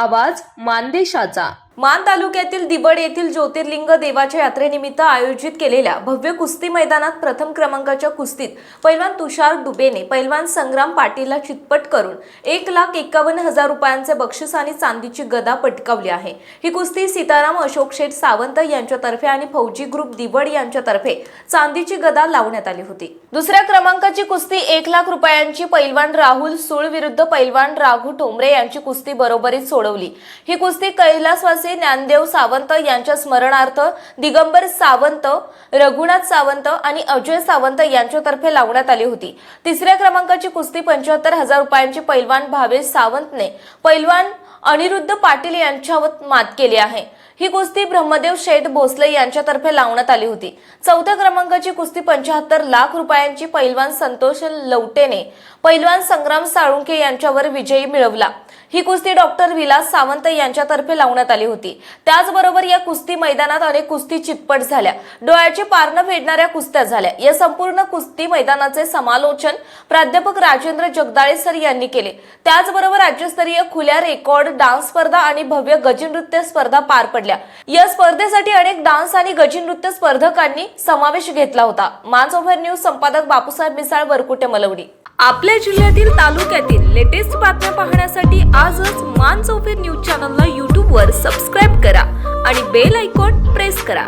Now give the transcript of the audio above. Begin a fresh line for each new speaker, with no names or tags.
आवाज मानदेशाचा.
मान तालुक्यातील दिबड येथील ज्योतिर्लिंग देवाच्या यात्रेनिमित्त आयोजित केलेल्या भव्य कुस्ती मैदानात प्रथम क्रमांकाच्या कुस्तीत पैलवान तुषार डुबेने पैलवान संग्राम पाटीलला चितपट करून एक लाख एकावन्न हजार रुपयांचे बक्षीस आणि चांदीची गदा पटकावली आहे. ही कुस्ती सीताराम अशोक शेठ सावंत यांच्यातर्फे आणि फौजी ग्रुप दिबड यांच्यातर्फे चांदीची गदा लावण्यात आली होती. दुसऱ्या क्रमांकाची कुस्ती एक लाख रुपयांची पैलवान राहुल सुळ विरुद्ध पैलवान राघू ठोंबरे यांची कुस्ती बरोबरीत सोडवली. ही कुस्ती कैलासवासी ज्ञानदेव सावंत यांच्या स्मरणार्थ दिगंबर सावंत रघुनाथ सावंत आणि अजय सावंत यांच्यातर्फे लावण्यात आली होती. तिसऱ्या क्रमांकाची कुस्ती पंच्याहत्तर हजार रुपयांची पैलवान भावेश सावंतने पैलवान अनिरुद्ध पाटील यांच्यावर मात केली आहे. ही कुस्ती ब्रह्मदेव शेठ भोसले यांच्यातर्फे लावण्यात आली होती. चौथ्या क्रमांकाची कुस्ती पंच्याहत्तर लाख रुपयांची पैलवान संतोष लवटेने पैलवान संग्राम साळुंके यांच्यावर विजयी मिळवला. ही कुस्ती डॉक्टर विलास सावंत यांच्यातर्फे लावण्यात आली होती. त्याचबरोबर या कुस्ती मैदानात अनेक कुस्ती चितपट झाल्या. डोळ्याचे पारणं फेडणाऱ्या कुस्त्या झाल्या. या संपूर्ण कुस्ती मैदानाचे समालोचन प्राध्यापक राजेंद्र जगदाळे सर यांनी केले. त्याचबरोबर राज्यस्तरीय खुल्या रेकॉर्ड डान्स स्पर्धा आणि भव्य गजनृत्य स्पर्धा पार पडल्या. या स्पर्धेसाठी अनेक डान्स आणि गजी नृत्य स्पर्धकांनी समावेश घेतला होता. मान्स ओव्हर न्यूज संपादक बापूसाहेब मिसाळ वरकुटे मलवडी.
आपल्या जिल्ह्यातील तालुक्यातील लेटेस्ट बातम्या पाहण्यासाठी आजच मान्स ओव्हर न्यूज चॅनलला यूट्यूबवर सबस्क्राईब करा आणि बेल आयकॉन प्रेस करा.